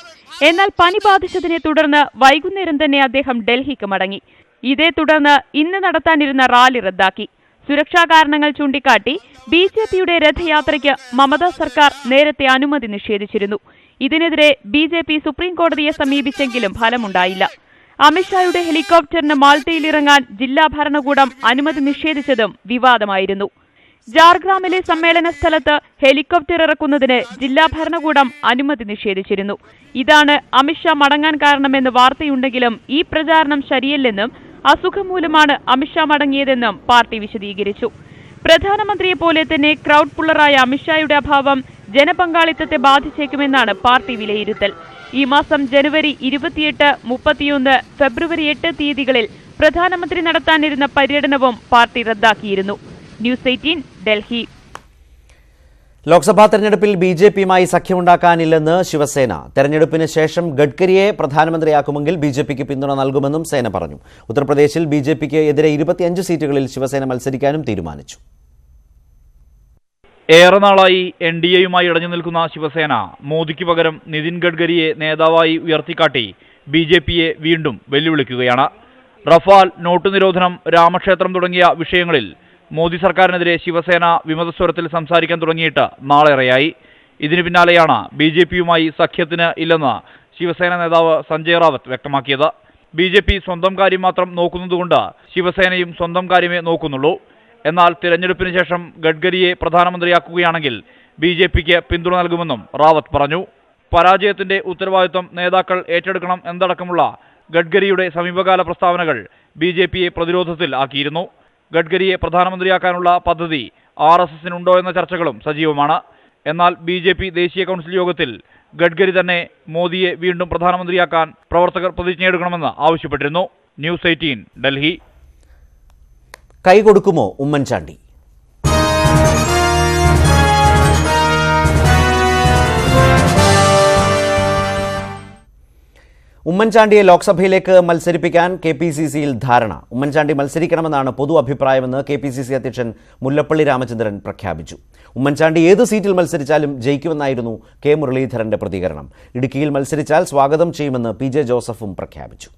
എന്നാൽ പനി ബാധിച്ചതിനെ തുടർന്ന് വൈകുന്നേരം തന്നെ അദ്ദേഹം ഡൽഹിക്ക് മടങ്ങി. ഇതേ തുടർന്ന് ഇന്ന് നടത്താനിരുന്ന റാലി റദ്ദാക്കി. സുരക്ഷാ കാരണങ്ങൾ ചൂണ്ടിക്കാട്ടി ബി ജെ പിയുടെ രഥയാത്രയ്ക്ക് മമതാ സർക്കാർ നേരത്തെ അനുമതി നിഷേധിച്ചിരുന്നു. ഇതിനെതിരെ ബി ജെ പി സുപ്രീം കോടതിയെ സമീപിച്ചെങ്കിലും ഫലമുണ്ടായില്ല. അമിത്ഷായുടെ ഹെലികോപ്റ്ററിന് മാൾട്ടയിലിറങ്ങാൻ ജില്ലാ ഭരണകൂടം അനുമതി നിഷേധിച്ചതും വിവാദമായിരുന്നു. ജാർഗ്രാമിലെ സമ്മേളന സ്ഥലത്ത് ഹെലികോപ്റ്റർ ഇറക്കുന്നതിന് ജില്ലാ ഭരണകൂടം അനുമതി നിഷേധിച്ചിരുന്നു. ഇതാണ് അമിത്ഷാ മടങ്ങാൻ കാരണമെന്ന് വാർത്തയുണ്ടെങ്കിലും ഈ പ്രചാരണം ശരിയല്ലെന്നും അസുഖം മൂലമാണ് അമിത്ഷാ മടങ്ങിയതെന്നും പാർട്ടി വിശദീകരിച്ചു. പ്രധാനമന്ത്രിയെ പോലെ തന്നെ ക്രൗഡ് പുള്ളറായ അമിത്ഷായുടെ അഭാവം ജനപങ്കാളിത്തത്തെ ബാധിച്ചേക്കുമെന്നാണ് പാർട്ടി വിലയിരുത്തൽ. ഈ മാസം ജനുവരി ഇരുപത്തിയെട്ട് മുപ്പത്തിയൊന്ന് ഫെബ്രുവരി എട്ട് തീയതികളിൽ പ്രധാനമന്ത്രി നടത്താനിരുന്ന പര്യടനവും പാർട്ടി റദ്ദാക്കിയിരുന്നു. News eighteen Delhi. ലോക്സഭാ തെരഞ്ഞെടുപ്പിൽ ബി ജെ പിയുമായി സഖ്യമുണ്ടാക്കാനില്ലെന്ന് ശിവസേന. തെരഞ്ഞെടുപ്പിന് ശേഷം ഗഡ്കരിയെ പ്രധാനമന്ത്രിയാക്കുമെങ്കിൽ ബി ജെ പിക്ക് പിന്തുണ നൽകുമെന്നും സേന പറഞ്ഞു. ഉത്തർപ്രദേശിൽ ബി ജെ പിക്ക് എതിരെ ഇരുപത്തിയഞ്ച് സീറ്റുകളിൽ ശിവസേന മത്സരിക്കാനും തീരുമാനിച്ചു. ഏറെ നാളായി എൻ ഡി എയുമായി ഇടഞ്ഞു നിൽക്കുന്ന ശിവസേന മോദിക്ക് പകരം നിതിൻ ഗഡ്കരിയെ നേതാവായി ഉയർത്തിക്കാട്ടി ബി ജെ പിയെ വീണ്ടും വെല്ലുവിളിക്കുകയാണ്. റഫാൽ നോട്ട് നിരോധനം രാമക്ഷേത്രം തുടങ്ങിയ വിഷയങ്ങളിൽ മോദി സർക്കാരിനെതിരെ ശിവസേന വിമതസ്വരത്തിൽ സംസാരിക്കാൻ തുടങ്ങിയിട്ട് നാളേറെയായി. ഇതിനു പിന്നാലെയാണ് ബി ജെ പിയുമായി സഖ്യത്തിന് ഇല്ലെന്ന് ശിവസേന നേതാവ് സഞ്ജയ് റാവത്ത് വ്യക്തമാക്കിയത്. ബി ജെ പി സ്വന്തം കാര്യം മാത്രം നോക്കുന്നതുകൊണ്ട് ശിവസേനയും സ്വന്തം കാര്യമേ നോക്കുന്നുള്ളൂ. എന്നാൽ തിരഞ്ഞെടുപ്പിന് ശേഷം ഗഡ്കരിയെ പ്രധാനമന്ത്രിയാക്കുകയാണെങ്കിൽ ബി ജെ പിക്ക് പിന്തുണ നൽകുമെന്നും റാവത്ത് പറഞ്ഞു. പരാജയത്തിന്റെ ഉത്തരവാദിത്വം നേതാക്കൾ ഏറ്റെടുക്കണം എന്നടക്കമുള്ള ഗഡ്കരിയുടെ സമീപകാല പ്രസ്താവനകൾ ബി ജെ പിയെ പ്രതിരോധത്തിൽ ആക്കിയിരുന്നു. ഗഡ്കരിയെ പ്രധാനമന്ത്രിയാക്കാനുള്ള പദ്ധതി ആർ എസ് എസിനുണ്ടോ എന്ന ചർച്ചകളും സജീവമാണ്. എന്നാൽ ബി ജെ പി ദേശീയ കൗൺസിൽ യോഗത്തിൽ ഗഡ്കരി തന്നെ മോദിയെ വീണ്ടും പ്രധാനമന്ത്രിയാക്കാൻ പ്രവർത്തകർ പ്രതിജ്ഞയെടുക്കണമെന്ന് ആവശ്യപ്പെട്ടിരുന്നു. News eighteen Delhi. കൈകൊടുക്കുമോ ഉമ്മൻചാണ്ടി? ഉമ്മൻചാണ്ടിയെ ലോക്സഭയിലേക്ക് മത്സരിപ്പിക്കാൻ കെ പി സി സിയിൽ ധാരണ. ഉമ്മൻചാണ്ടി മത്സരിക്കണമെന്നാണ് പൊതു അഭിപ്രായമെന്ന് കെ പി സി സി അധ്യക്ഷൻ മുല്ലപ്പള്ളി രാമചന്ദ്രൻ പ്രഖ്യാപിച്ചു. ഉമ്മൻചാണ്ടി ഏത് സീറ്റിൽ മത്സരിച്ചാലും ജയിക്കുമെന്നായിരുന്നു കെ മുരളീധരന്റെ പ്രതികരണം. ഇടുക്കിയിൽ മത്സരിച്ചാൽ സ്വാഗതം ചെയ്യുമെന്ന് പി ജെ ജോസഫും പ്രഖ്യാപിച്ചു.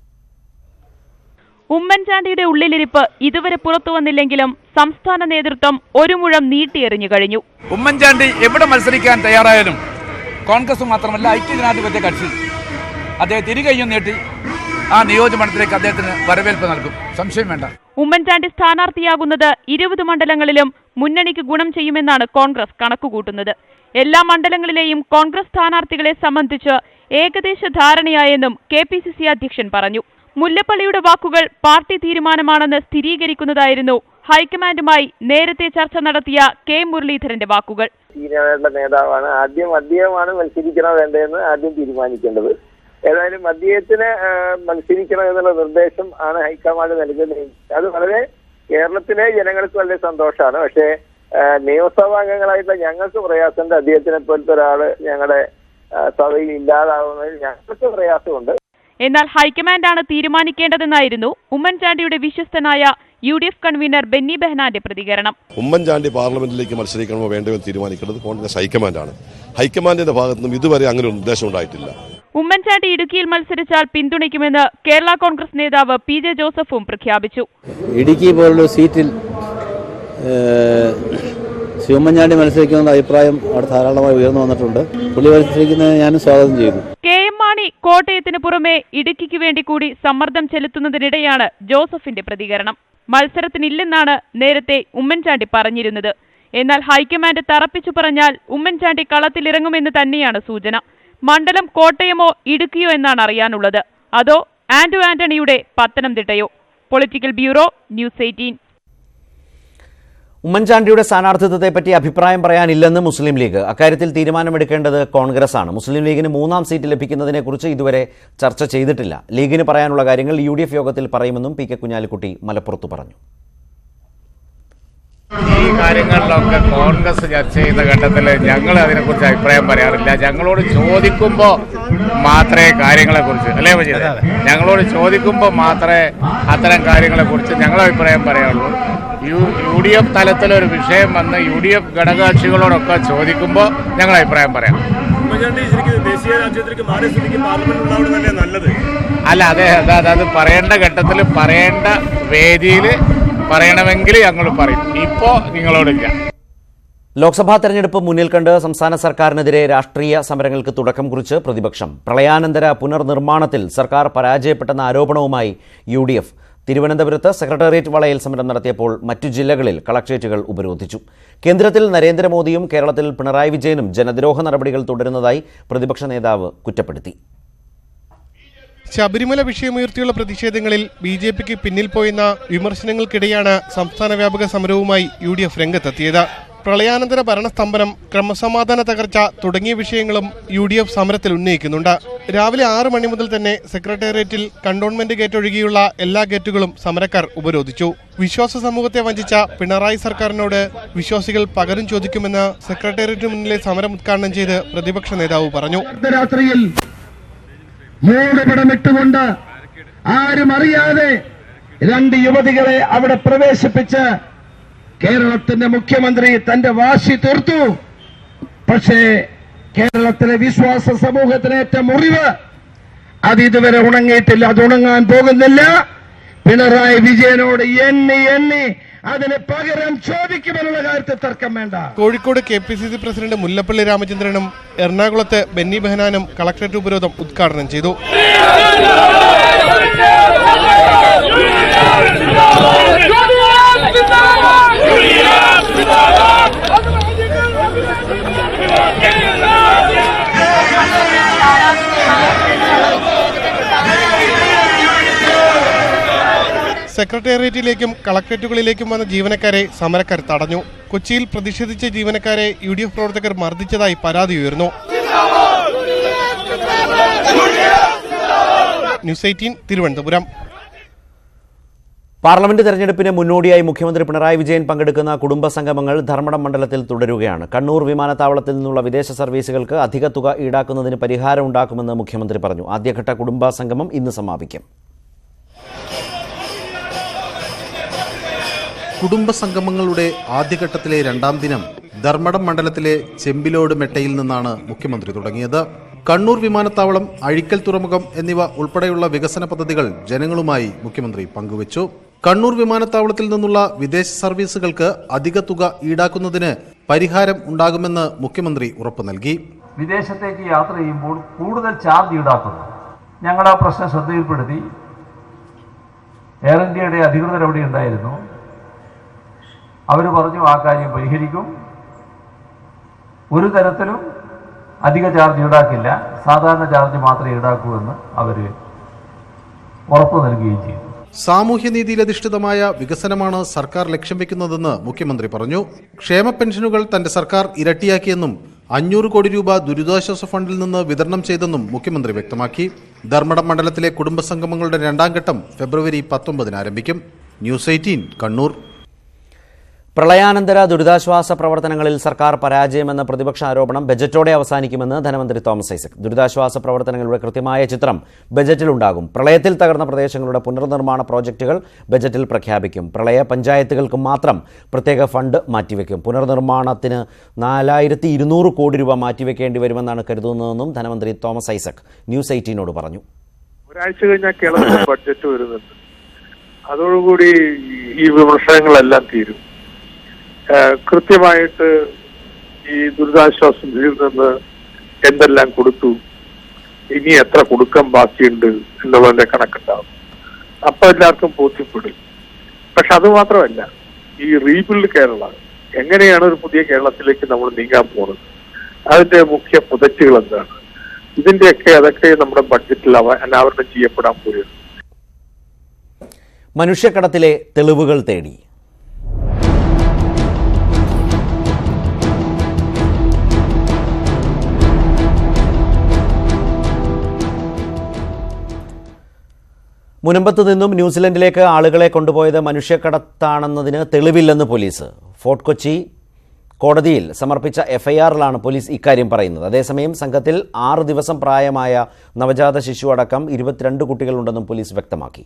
ഉമ്മൻചാണ്ടിയുടെ ഉള്ളിലിരിപ്പ് ഇതുവരെ പുറത്തു വന്നില്ലെങ്കിലും സംസ്ഥാന നേതൃത്വം ഒരു മുഴം നീട്ടിയെറിഞ്ഞു കഴിഞ്ഞു. ഉമ്മൻചാണ്ടി എവിടെ മത്സരിക്കാൻ തയ്യാറായാലും കോൺഗ്രസ് മാത്രമല്ല ഐക്യജനാധിപത്യ കക്ഷി. അദ്ദേഹം തിരികെയും നീട്ടി ആ നിയോജകമണ്ഡലത്തിലേക്ക് അദ്ദേഹത്തിന് വരവേൽപ്പ് നൽകും. സംശയം വേണ്ട. ഉമ്മൻചാണ്ടി സ്ഥാനാർത്ഥിയാകുന്നത് ഇരുപത് മണ്ഡലങ്ങളിലും മുന്നണിക്ക് ഗുണം ചെയ്യുമെന്നാണ് കോൺഗ്രസ് കണക്കുകൂട്ടുന്നത്. എല്ലാ മണ്ഡലങ്ങളിലെയും കോൺഗ്രസ് സ്ഥാനാർത്ഥികളെ സംബന്ധിച്ച് ഏകദേശ ധാരണയായെന്നും കെ പി സി സി അധ്യക്ഷൻ പറഞ്ഞു. മുല്ലപ്പള്ളിയുടെ വാക്കുകൾ പാർട്ടി തീരുമാനമാണെന്ന് സ്ഥിരീകരിക്കുന്നതായിരുന്നു ഹൈക്കമാൻഡുമായി നേരത്തെ ചർച്ച നടത്തിയ കെ മുരളീധരന്റെ വാക്കുകൾ. നേതാവാണ്. ആദ്യം അദ്ദേഹമാണ് മത്സരിക്കണോ വേണ്ടതെന്ന് ആദ്യം തീരുമാനിക്കേണ്ടത്. ഏതായാലും അദ്ദേഹത്തിന് മത്സരിക്കണം എന്നുള്ള നിർദ്ദേശം ആണ് ഹൈക്കമാൻഡ് നൽകുന്നത്. അത് വളരെ കേരളത്തിലെ ജനങ്ങൾക്ക് വളരെ സന്തോഷമാണ്. പക്ഷേ നിയമസഭാംഗങ്ങളായിട്ടുള്ള ഞങ്ങൾക്ക് പ്രയാസമുണ്ട്. അദ്ദേഹത്തിനെ പോലത്തെ ഒരാൾ ഞങ്ങളുടെ സഭയിൽ ഇല്ലാതാവുന്നതിൽ ഞങ്ങൾക്ക് പ്രയാസമുണ്ട്. എന്നാൽ ഹൈക്കമാൻഡാണ് തീരുമാനിക്കേണ്ടതെന്നായിരുന്നു ഉമ്മൻചാണ്ടിയുടെ വിശ്വസ്തനായ U D F convener Benny ബെഹനാന്റെ പ്രതികരണം. ഉമ്മൻചാണ്ടി പാർലമെന്റിലേക്ക് മത്സരിക്കണമോ വേണ്ടോ എന്ന് തീരുമാനിക്കേണ്ടത് കോൺഗ്രസ് ഹൈക്കമാൻഡാണ്. ഹൈക്കമാൻഡിന്റെ ഭാഗത്തുനിന്നും ഇതുവരെ അങ്ങനെ ഒരു നിർദ്ദേശം ഉണ്ടായിട്ടില്ല. ഉമ്മൻചാണ്ടി ഇടുക്കിയിൽ മത്സരിച്ചാൽ പിന്തുണയ്ക്കുമെന്ന് കേരള കോൺഗ്രസ് നേതാവ് പി ജെ ജോസഫും പ്രഖ്യാപിച്ചു. ഇടുക്കി പോലുള്ള സീറ്റിൽ ശ്രീ ഉമ്മൻചാണ്ടി മത്സരിക്കുന്ന അഭിപ്രായം അവിടെ ധാരാളമായി ഉയർന്നു വന്നിട്ടുണ്ട്. പുള്ളി മത്സരിക്കുന്നത് ഞാനും സ്വാഗതം ചെയ്യുന്നു കെ മാണി കോട്ടയത്തിന് പുറമെ ഇടുക്കിക്ക് വേണ്ടി കൂടി സമ്മർദ്ദം ചെലുത്തുന്നതിനിടെയാണ് ജോസഫിന്റെ പ്രതികരണം. മത്സരത്തിനില്ലെന്നാണ് നേരത്തെ ഉമ്മൻചാണ്ടി പറഞ്ഞിരുന്നത്. എന്നാൽ ഹൈക്കമാൻഡ് തറപ്പിച്ചു പറഞ്ഞാൽ ഉമ്മൻചാണ്ടി കളത്തിലിറങ്ങുമെന്ന് തന്നെയാണ് സൂചന. മണ്ഡലം കോട്ടയമോ ഇടുക്കിയോ എന്നാണ് അറിയാനുള്ളത്. അതോ ആന്റോ ആന്റണിയുടെ പത്തനംതിട്ടയോ? Political bureau news eighteen. ഉമ്മൻചാണ്ടിയുടെ സ്ഥാനാർത്ഥിത്വത്തെപ്പറ്റി അഭിപ്രായം പറയാനില്ലെന്ന് മുസ്ലിം ലീഗ്. അക്കാര്യത്തിൽ തീരുമാനമെടുക്കേണ്ടത് കോൺഗ്രസ് ആണ് മുസ്ലിം ലീഗിന് മൂന്നാം സീറ്റ് ലഭിക്കുന്നതിനെക്കുറിച്ച് ഇതുവരെ ചർച്ച ചെയ്തിട്ടില്ല. ലീഗിന് പറയാനുള്ള കാര്യങ്ങൾ യു ഡി എഫ് യോഗത്തിൽ പറയുമെന്നും പി കെ കുഞ്ഞാലിക്കുട്ടി മലപ്പുറത്ത് പറഞ്ഞു. ഈ കാര്യങ്ങളിലൊക്കെ കോൺഗ്രസ് ചർച്ച ചെയ്യുന്ന ഘട്ടത്തിൽ ഞങ്ങൾ അതിനെക്കുറിച്ച് അഭിപ്രായം പറയാറില്ല. ഞങ്ങളോട് ചോദിക്കുമ്പോൾ മാത്രമേ കാര്യങ്ങളെക്കുറിച്ച് അല്ലേ വിജയ ഞങ്ങളോട് ചോദിക്കുമ്പോൾ മാത്രമേ അത്തരം കാര്യങ്ങളെക്കുറിച്ച് ഞങ്ങൾ അഭിപ്രായം പറയാറുള്ളൂ. യു യു ഡി എഫ് തലത്തിലൊരു വിഷയം വന്ന് യു ഡി എഫ് ഘടകകക്ഷികളോടൊക്കെ ചോദിക്കുമ്പോൾ ഞങ്ങൾ അഭിപ്രായം പറയാം. അല്ല അതെ അതെ അത് പറയേണ്ട ഘട്ടത്തിൽ പറയേണ്ട വേദിയിൽ പറയണമെങ്കിൽ ഞങ്ങൾ പറയും. ഇപ്പോൾ നിങ്ങളോടില്ല ലോക്സഭാ തെരഞ്ഞെടുപ്പ് മുന്നിൽ കണ്ട് സംസ്ഥാന സർക്കാരിനെതിരെ രാഷ്ട്രീയ സമരങ്ങൾക്ക് തുടക്കം കുറിച്ച് പ്രതിപക്ഷം. പ്രളയാനന്തര പുനർനിർമ്മാണത്തിൽ സർക്കാർ പരാജയപ്പെട്ടെന്ന ആരോപണവുമായി യു ഡി എഫ്. തിരുവനന്തപുരത്ത് സെക്രട്ടേറിയറ്റ് വളയൽ സമരം നടത്തിയപ്പോൾ മറ്റു ജില്ലകളിൽ കളക്ട്രേറ്റുകൾ ഉപരോധിച്ചു. കേന്ദ്രത്തിൽ നരേന്ദ്രമോദിയും കേരളത്തിൽ പിണറായി വിജയനും ജനദ്രോഹ നടപടികൾ തുടരുന്നതായി പ്രതിപക്ഷ നേതാവ് കുറ്റപ്പെടുത്തി. ശബരിമല വിഷയമുയർത്തിയുള്ള പ്രതിഷേധങ്ങളിൽ ബി ജെ പിക്ക് പിന്നിൽ പോയെന്ന വിമർശനങ്ങൾക്കിടെയാണ് സംസ്ഥാന വ്യാപക സമരവുമായി യു ഡി എഫ് രംഗത്തെത്തിയത്. പ്രളയാനന്തര ഭരണസ്തംഭനം ക്രമസമാധാന തകർച്ച തുടങ്ങിയ വിഷയങ്ങളും യു ഡി എഫ് സമരത്തിൽ ഉന്നയിക്കുന്നുണ്ട്. രാവിലെ ആറ് മണി മുതൽ തന്നെ സെക്രട്ടേറിയറ്റിൽ കണ്ടോൺമെന്റ് ഗേറ്റ് ഒഴികെയുള്ള എല്ലാ ഗേറ്റുകളും സമരക്കാർ ഉപരോധിച്ചു. വിശ്വാസ സമൂഹത്തെ വഞ്ചിച്ച പിണറായി സർക്കാരിനോട് വിശ്വാസികൾ പകരം ചോദിക്കുമെന്ന് സെക്രട്ടേറിയറ്റിന് മുന്നിലെ സമരം ഉദ്ഘാടനം ചെയ്ത് പ്രതിപക്ഷ നേതാവ് പറഞ്ഞു. രാത്രിയിൽ ആരും അറിയാതെ രണ്ട് യുവതികളെ അവിടെ പ്രവേശിപ്പിച്ച് കേരളത്തിന്റെ മുഖ്യമന്ത്രി തന്റെ വാശി തീർത്തു. പക്ഷേ കേരളത്തിലെ വിശ്വാസ സമൂഹത്തിനേറ്റ മുറിവ് അത് ഇതുവരെ ഉണങ്ങിയിട്ടില്ല അത് ഉണങ്ങാൻ പോകുന്നില്ല. പിണറായി വിജയനോട് എണ്ണി എണ്ണി അതിന് പകരം ചോദിക്കുമെന്നുള്ള കാര്യത്തിൽ തർക്കം വേണ്ട. Kozhikode K P C C president Mullappally രാമചന്ദ്രനും എറണാകുളത്ത് ബെന്നി ബെഹനാനും കളക്ടറേറ്റ് ഉപരോധം ഉദ്ഘാടനം ചെയ്തു. സെക്രട്ടേറിയറ്റിലേക്കും കളക്ടറേറ്റുകളിലേക്കും വന്ന ജീവനക്കാരെ സമരക്കാർ തടഞ്ഞു. കൊച്ചിയിൽ പ്രതിഷേധിച്ച ജീവനക്കാരെ യു ഡി എഫ് പ്രവർത്തകർ മർദ്ദിച്ചതായി പരാതി ഉയർന്നു. News eighteen Thiruvananthapuram. പാർലമെന്റ് തെരഞ്ഞെടുപ്പിന് മുന്നോടിയായി മുഖ്യമന്ത്രി പിണറായി വിജയൻ പങ്കെടുക്കുന്ന കുടുംബ സംഗമങ്ങൾ ധർമ്മടം മണ്ഡലത്തിൽ തുടരുകയാണ്. കണ്ണൂർ വിമാനത്താവളത്തിൽ നിന്നുള്ള വിദേശ സർവീസുകൾക്ക് അധിക തുക ഈടാക്കുന്നതിന് പരിഹാരം ഉണ്ടാക്കുമെന്ന് മുഖ്യമന്ത്രി പറഞ്ഞു. ആദ്യഘട്ട കുടുംബ സംഗമം ഇന്ന് സമാപിക്കും. കുടുംബ സംഗമങ്ങളുടെ ആദ്യഘട്ടത്തിലെ രണ്ടാം ദിനം ധർമ്മടം മണ്ഡലത്തിലെ ചെമ്പിലോട് മെട്ടയിൽ നിന്നാണ് മുഖ്യമന്ത്രി തുടങ്ങിയത്. കണ്ണൂർ വിമാനത്താവളം അഴിക്കൽ തുറമുഖം എന്നിവ ഉൾപ്പെടെയുള്ള വികസന പദ്ധതികൾ ജനങ്ങളുമായി മുഖ്യമന്ത്രി പങ്കുവച്ചു. കണ്ണൂർ വിമാനത്താവളത്തിൽ നിന്നുള്ള വിദേശ സർവീസുകൾക്ക് അധിക തുക ഈടാക്കുന്നതിന് പരിഹാരം ഉണ്ടാകുമെന്ന് മുഖ്യമന്ത്രി ഉറപ്പു നൽകി. വിദേശത്തേക്ക് യാത്ര ചെയ്യുമ്പോൾ കൂടുതൽ ചാർജ് ഈടാക്കുന്നു. ഞങ്ങൾ ആ പ്രശ്നം ശ്രദ്ധയിൽപ്പെടുത്തി. എയർ ഇന്ത്യയുടെ അധികൃതർ അവിടെ ഉണ്ടായിരുന്നു. അവർ പറഞ്ഞു ആ കാര്യം പരിഹരിക്കും. ഒരു തരത്തിലും അധിക ചാർജ് ഈടാക്കില്ല. സാധാരണ ചാർജ് മാത്രമേ ഈടാക്കൂ എന്ന് അവർ ഉറപ്പു നൽകുകയും ചെയ്തു. സാമൂഹ്യനീതിയിലധിഷ്ഠിതമായ വികസനമാണ് സർക്കാർ ലക്ഷ്യം വെക്കുന്നതെന്ന് മുഖ്യമന്ത്രി പറഞ്ഞു. ക്ഷേമ പെൻഷനുകൾ തന്റെ സർക്കാർ ഇരട്ടിയാക്കിയെന്നും അഞ്ഞൂറ് കോടി രൂപ ദുരിതാശ്വാസ ഫണ്ടിൽ നിന്ന് വിതരണം ചെയ്തെന്നും മുഖ്യമന്ത്രി വ്യക്തമാക്കി. ധർമ്മടം മണ്ഡലത്തിലെ കുടുംബസംഗമങ്ങളുടെ രണ്ടാം ഘട്ടം ഫെബ്രുവരി പത്തൊമ്പതിന് ആരംഭിക്കും. News eighteen Kannur. പ്രളയാനന്തര ദുരിതാശ്വാസ പ്രവർത്തനങ്ങളിൽ സർക്കാർ പരാജയമെന്ന പ്രതിപക്ഷ ആരോപണം ബജറ്റോടെ അവസാനിക്കുമെന്ന് ധനമന്ത്രി തോമസ് ഐസക്. ദുരിതാശ്വാസ പ്രവർത്തനങ്ങളുടെ കൃത്യമായ ചിത്രം ബജറ്റിലുണ്ടാകും. പ്രളയത്തിൽ തകർന്ന പ്രദേശങ്ങളുടെ പുനർനിർമ്മാണ പ്രോജക്റ്റുകൾ ബജറ്റിൽ പ്രഖ്യാപിക്കും. പ്രളയ പഞ്ചായത്തുകൾക്ക് മാത്രം പ്രത്യേക ഫണ്ട് മാറ്റിവെക്കും. പുനർനിർമ്മാണത്തിന് നാലായിരത്തി ഇരുന്നൂറ് കോടി രൂപ മാറ്റിവെക്കേണ്ടി വരുമെന്നാണ് കരുതുന്നതെന്നും ധനമന്ത്രി തോമസ് ഐസക് ന്യൂസ് എയ്റ്റീനോട് പറഞ്ഞു. ഒരാഴ്ച കഴിഞ്ഞാൽ ബഡ്ജറ്റ് വരുന്നുണ്ട്. അതോടുകൂടി ഈ വിമർശനങ്ങളെല്ലാം തീരും. കൃത്യമായിട്ട് ഈ ദുരിതാശ്വാസ നിധിയിൽ നിന്ന് എന്തെല്ലാം കൊടുത്തു? ഇനി എത്ര കൊടുക്കാൻ ബാക്കിയുണ്ട് എന്നുള്ളതിന്റെ കണക്കുണ്ടാവും. അപ്പൊ എല്ലാവർക്കും ബോധ്യപ്പെടും. പക്ഷെ അത് മാത്രമല്ല ഈ റീബിൽഡ് കേരള എങ്ങനെയാണ് ഒരു പുതിയ കേരളത്തിലേക്ക് നമ്മൾ നീങ്ങാൻ പോകുന്നത്? അതിന്റെ മുഖ്യ പുതറ്റുകൾ എന്താണ്? ഇതിന്റെയൊക്കെ അതൊക്കെ നമ്മുടെ ബഡ്ജറ്റിൽ അവ അനാവരണം ചെയ്യപ്പെടാൻ പോവുകയാണ്. മനുഷ്യക്കടത്തിലെ തെളിവുകൾ തേടി. മുനമ്പത്ത് നിന്നും ന്യൂസിലൻഡിലേക്ക് ആളുകളെ കൊണ്ടുപോയത് മനുഷ്യക്കടത്താണെന്നതിന് തെളിവില്ലെന്ന് പോലീസ്. ഫോർട്ട് കൊച്ചി കോടതിയിൽ സമർപ്പിച്ച എഫ്ഐആറിലാണ് പോലീസ് ഇക്കാര്യം പറയുന്നത്. അതേസമയം സംഘത്തിൽ ആറ് ദിവസം പ്രായമായ നവജാത ശിശു അടക്കം ഇരുപത്തിരണ്ട് കുട്ടികളുണ്ടെന്നും പോലീസ് വ്യക്തമാക്കി.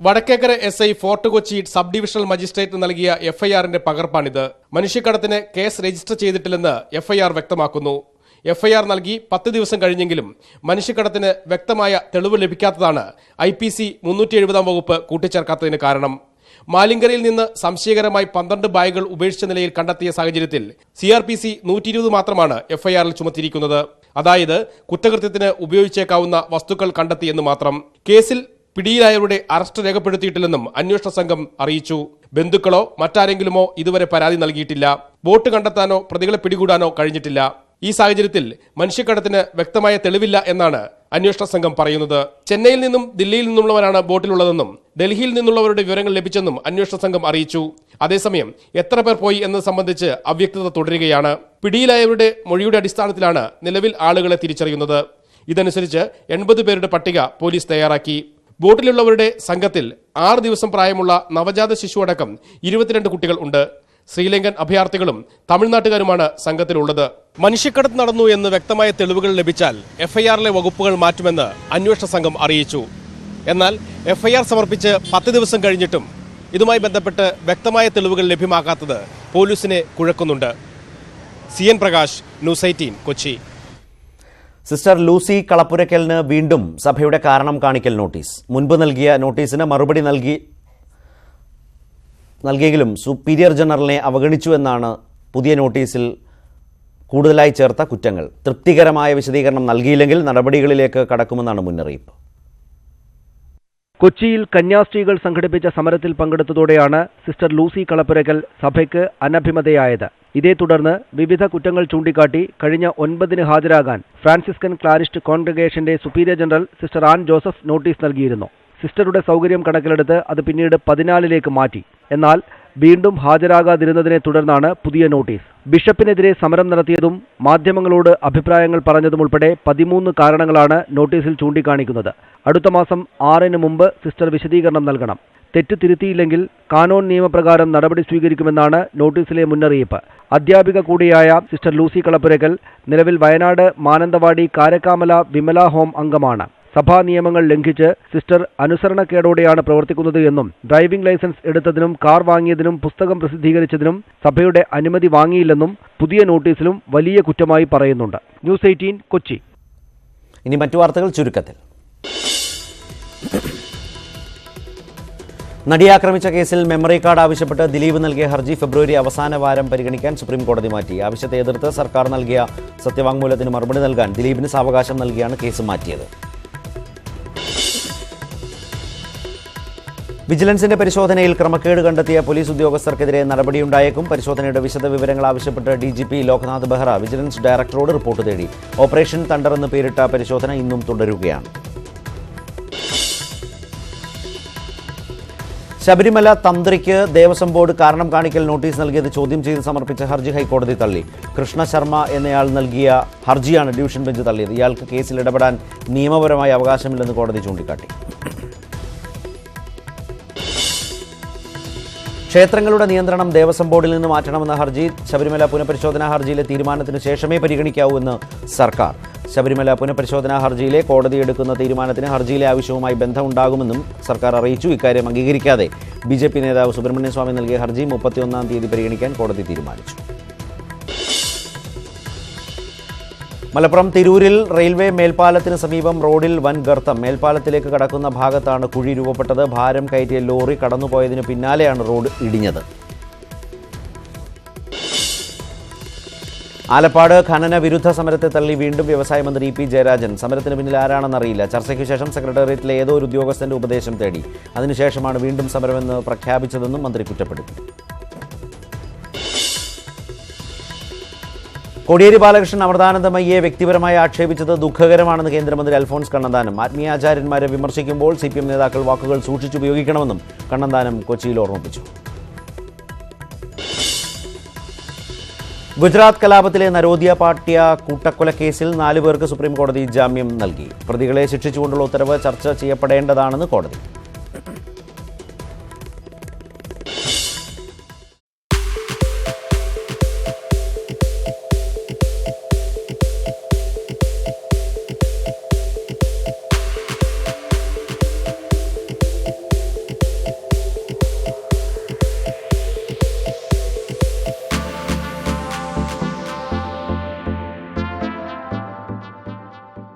Vadakkekara S I Fort Kochi sub divisional magistrate നൽകിയ എഫ്ഐആറിന്റെ പകർപ്പാണിത്. മനുഷ്യക്കടത്തിന് കേസ് രജിസ്റ്റർ ചെയ്തിട്ടില്ലെന്ന് എഫ്ഐആർ വ്യക്തമാക്കുന്നു. എഫ്ഐആർ നൽകി പത്ത് ദിവസം കഴിഞ്ഞെങ്കിലും മനുഷ്യക്കടത്തിന് വ്യക്തമായ തെളിവ് ലഭിക്കാത്തതാണ് ഐ പി സി മുന്നൂറ്റി എഴുപതാം വകുപ്പ് കൂട്ടിച്ചേർക്കാത്തതിന് കാരണം. മാലിങ്കരയിൽ നിന്ന് സംശയകരമായി പന്ത്രണ്ട് ബാഗുകൾ ഉപേക്ഷിച്ച നിലയിൽ കണ്ടെത്തിയ സാഹചര്യത്തിൽ സി ആർ പി സി നൂറ്റി ഇരുപത് മാത്രമാണ് എഫ്ഐആറിൽ ചുമത്തിയിരിക്കുന്നത്. അതായത് കുറ്റകൃത്യത്തിന് ഉപയോഗിച്ചേക്കാവുന്ന വസ്തുക്കൾ കണ്ടെത്തിയെന്ന് മാത്രം. കേസിൽ പിടിയിലായവരുടെ അറസ്റ്റ് രേഖപ്പെടുത്തിയിട്ടില്ലെന്നും അന്വേഷണ സംഘം അറിയിച്ചു. ബന്ധുക്കളോ മറ്റാരെങ്കിലുമോ ഇതുവരെ പരാതി നൽകിയിട്ടില്ല. ബോട്ട് കണ്ടെത്താനോ പ്രതികളെ പിടികൂടാനോ കഴിഞ്ഞിട്ടില്ല. ഈ സാഹചര്യത്തിൽ മനുഷ്യക്കടത്തിന് വ്യക്തമായ തെളിവില്ല എന്നാണ് അന്വേഷണ സംഘം പറയുന്നത്. ചെന്നൈയിൽ നിന്നും ദില്ലിയിൽ നിന്നുള്ളവരാണ് ബോട്ടിലുള്ളതെന്നും ഡൽഹിയിൽ നിന്നുള്ളവരുടെ വിവരങ്ങൾ ലഭിച്ചെന്നും അന്വേഷണ സംഘം അറിയിച്ചു. അതേസമയം എത്ര പേർ പോയി എന്നത് സംബന്ധിച്ച് അവ്യക്തത തുടരുകയാണ്. പിടിയിലായവരുടെ മൊഴിയുടെ അടിസ്ഥാനത്തിലാണ് നിലവിൽ ആളുകളെ തിരിച്ചറിയുന്നത്. ഇതനുസരിച്ച് എൺപത് പേരുടെ പട്ടിക പോലീസ് തയ്യാറാക്കി. ബോട്ടിലുള്ളവരുടെ സംഘത്തിൽ ആറ് ദിവസം പ്രായമുള്ള നവജാത ശിശു അടക്കം ഇരുപത്തിരണ്ട് കുട്ടികൾ ഉണ്ട്. ശ്രീലങ്കൻ അഭയാർത്ഥികളും തമിഴ്നാട്ടുകാരുമാണ് സംഘത്തിലുള്ളത്. മനുഷ്യക്കടത്ത് നടന്നു എന്ന് വ്യക്തമായ തെളിവുകൾ ലഭിച്ചാൽ എഫ്ഐആറിലെ വകുപ്പുകൾ മാറ്റുമെന്ന് അന്വേഷണ സംഘം അറിയിച്ചു. എന്നാൽ എഫ്ഐആർ സമർപ്പിച്ച് പത്ത് ദിവസം കഴിഞ്ഞിട്ടും ഇതുമായി ബന്ധപ്പെട്ട് വ്യക്തമായ തെളിവുകൾ ലഭ്യമാക്കാത്തത് പോലീസിനെ കുഴക്കുന്നുണ്ട്. C N Prakash news eighteen Kochi. Sister Lucy കളപ്പുരയ്ക്കലിന് വീണ്ടും സഭയുടെ കാരണം കാണിക്കൽ നോട്ടീസ്. മുൻപ് നൽകിയ നോട്ടീസിന് മറുപടി നൽകി നൽകിയെങ്കിലും സുപ്പീരിയർ ജനറലിനെ അവഗണിച്ചു എന്നാണ് പുതിയ നോട്ടീസിൽ കൂടുതലായി ചേർത്ത കുറ്റങ്ങൾ. തൃപ്തികരമായ വിശദീകരണം നൽകിയില്ലെങ്കിൽ നടപടികളിലേക്ക് കടക്കുമെന്നാണ് മുന്നറിയിപ്പ്. കൊച്ചിയിൽ കന്യാസ്ത്രീകൾ സംഘടിപ്പിച്ച സമരത്തിൽ പങ്കെടുത്തതോടെയാണ് സിസ്റ്റർ ലൂസി കളപ്പുരകൽ സഭയ്ക്ക് അനഭിമതയായത്. ഇതേ തുടർന്ന് വിവിധ കുറ്റങ്ങൾ ചൂണ്ടിക്കാട്ടി കഴിഞ്ഞ ഒൻപതിന് ഹാജരാകാൻ Franciscan Clarist കോൺഗ്രഗേഷന്റെ superior general sister Ann Joseph notice നൽകിയിരുന്നു. സിസ്റ്ററുടെ സൗകര്യം കണക്കിലെടുത്ത് അത് പിന്നീട് പതിനാലിലേക്ക് മാറ്റി. എന്നാൽ വീണ്ടും ഹാജരാകാതിരുന്നതിനെ തുടർന്നാണ് പുതിയ നോട്ടീസ്. ബിഷപ്പിനെതിരെ സമരം നടത്തിയതും മാധ്യമങ്ങളോട് അഭിപ്രായങ്ങൾ പറഞ്ഞതും ഉൾപ്പെടെ പതിമൂന്ന് കാരണങ്ങളാണ് നോട്ടീസിൽ ചൂണ്ടിക്കാണിക്കുന്നത്. അടുത്ത മാസം ആറിന് മുമ്പ് സിസ്റ്റർ വിശദീകരണം നൽകണം. തെറ്റ് തിരുത്തിയില്ലെങ്കിൽ കാനോൻ നിയമപ്രകാരം നടപടി സ്വീകരിക്കുമെന്നാണ് നോട്ടീസിലെ മുന്നറിയിപ്പ്. അധ്യാപിക കൂടിയായ സിസ്റ്റർ ലൂസി കളപ്പുരക്കൽ നിലവിൽ വയനാട് മാനന്തവാടി കാരക്കാമല വിമല ഹോം അംഗമാണ്. സഭാ നിയമങ്ങൾ ലംഘിച്ച് സിസ്റ്റർ അനുസരണക്കേടോടെയാണ് പ്രവർത്തിക്കുന്നത് എന്നും ഡ്രൈവിംഗ് ലൈസൻസ് എടുത്തതിനും കാർ വാങ്ങിയതിനും പുസ്തകം പ്രസിദ്ധീകരിച്ചതിനും സഭയുടെ അനുമതി വാങ്ങിയില്ലെന്നും പുതിയ നോട്ടീസിലും വലിയ കുറ്റമായി പറയുന്നുണ്ട്. News eighteen Kochi. ഇനി മറ്റു വാർത്തകൾ ചുരുക്കത്തിൽ. നടിയെ ആക്രമിച്ച കേസിൽ മെമ്മറി കാർഡ് ആവശ്യപ്പെട്ട് ദിലീപ് നൽകിയ ഹർജി ഫെബ്രുവരി അവസാന വാരം പരിഗണിക്കാൻ സുപ്രീം കോടതി മാറ്റി. ആവശ്യത്തെ എതിർത്ത് സർക്കാർ നൽകിയ സത്യവാങ്മൂലത്തിന് മറുപടി നൽകാൻ ദിലീപിന് സാവകാശം നൽകിയാണ് കേസ് മാറ്റിയത്. വിജിലൻസിന്റെ പരിശോധനയിൽ ക്രമക്കേട് കണ്ടെത്തിയ പോലീസ് ഉദ്യോഗസ്ഥർക്കെതിരെ നടപടിയുണ്ടായേക്കും. പരിശോധനയുടെ വിശദ വിവരങ്ങൾ ആവശ്യപ്പെട്ട് D G P Loknath Behera vigilance ഡയറക്ടറോട് report തേടി. ഓപ്പറേഷൻ തണ്ടർ എന്ന് പേരിട്ട പരിശോധന ഇന്നും തുടരുകയാണ്. ശബരിമല തന്ത്രിക്ക് ദേവസ്വം ബോർഡ് കാരണം കാണിക്കൽ നോട്ടീസ് നൽകിയത് ചോദ്യം ചെയ്ത് സമർപ്പിച്ച ഹർജി ഹൈക്കോടതി തള്ളി. കൃഷ്ണ ശർമ്മ എന്നയാൾ നൽകിയ ഹർജിയാണ് ഡിവിഷൻ ബെഞ്ച് തള്ളിയത്. ഇയാൾക്ക് കേസിൽ ഇടപെടാൻ നിയമപരമായ അവകാശമില്ലെന്ന് കോടതി ചൂണ്ടിക്കാട്ടി. ക്ഷേത്രങ്ങളുടെ നിയന്ത്രണം ദേവസ്വം ബോർഡിൽ നിന്ന് മാറ്റണമെന്ന ഹർജി ശബരിമല പുനഃപരിശോധനാ ഹർജിയിലെ തീരുമാനത്തിന് ശേഷമേ പരിഗണിക്കാവൂ എന്ന് സർക്കാർ. ശബരിമല പുനഃപരിശോധനാ ഹർജിയിലെ കോടതി എടുക്കുന്ന തീരുമാനത്തിന് ഹർജിയിലെ ആവശ്യവുമായി ബന്ധമുണ്ടാകുമെന്നും സർക്കാർ അറിയിച്ചു. ഇക്കാര്യം അംഗീകരിക്കാതെ ബി നേതാവ് സുബ്രഹ്മണ്യ സ്വാമി നൽകിയ ഹർജി മുപ്പത്തിയൊന്നാം തീയതി പരിഗണിക്കാൻ കോടതി തീരുമാനിച്ചു. മലപ്പുറം തിരൂരിൽ റെയിൽവേ മേൽപ്പാലത്തിന് സമീപം റോഡിൽ വൻ ഗർത്തം. മേൽപ്പാലത്തിലേക്ക് കടക്കുന്ന ഭാഗത്താണ് കുഴി രൂപപ്പെട്ടത്. ഭാരം കയറ്റിയ ലോറി കടന്നുപോയതിനു പിന്നാലെയാണ് റോഡ് ഇടിഞ്ഞത്. ആലപ്പാട് ഖനന വിരുദ്ധ സമരത്തെ തള്ളി വീണ്ടും വ്യവസായ മന്ത്രി പി ജയരാജൻ. സമരത്തിന് പിന്നിൽ ആരാണെന്നറിയില്ല ചർച്ചയ്ക്ക് ശേഷം സെക്രട്ടേറിയറ്റിലെ ഏതോ ഒരു ഉദ്യോഗസ്ഥന്റെ ഉപദേശം തേടി. അതിനുശേഷമാണ് വീണ്ടും സമരമെന്ന് പ്രഖ്യാപിച്ചതെന്നും മന്ത്രി കുറ്റപ്പെടുത്തി. കോടിയേരി ബാലകൃഷ്ണൻ അമൃതാനന്ദമയ്യെ വ്യക്തിപരമായി ആക്ഷേപിച്ചത് ദുഃഖകരമാണെന്ന് കേന്ദ്രമന്ത്രി അൽഫോൺസ് കണ്ണന്താനം. ആത്മീയാചാര്യന്മാരെ വിമർശിക്കുമ്പോൾ സി പി എം നേതാക്കൾ വാക്കുകൾ സൂക്ഷിച്ചുപയോഗിക്കണമെന്നും കണ്ണന്താനം കൊച്ചിയിൽ ഓർമ്മിപ്പിച്ചു. ഗുജറാത്ത് കലാപത്തിലെ നരോദിയ പാട്യ കൂട്ടക്കൊലക്കേസിൽ നാലുപേർക്ക് സുപ്രീം കോടതി ജാമ്യം നൽകി. പ്രതികളെ ശിക്ഷിച്ചുകൊണ്ടുള്ള ഉത്തരവ് ചർച്ച ചെയ്യപ്പെടേണ്ടതാണെന്ന് കോടതി.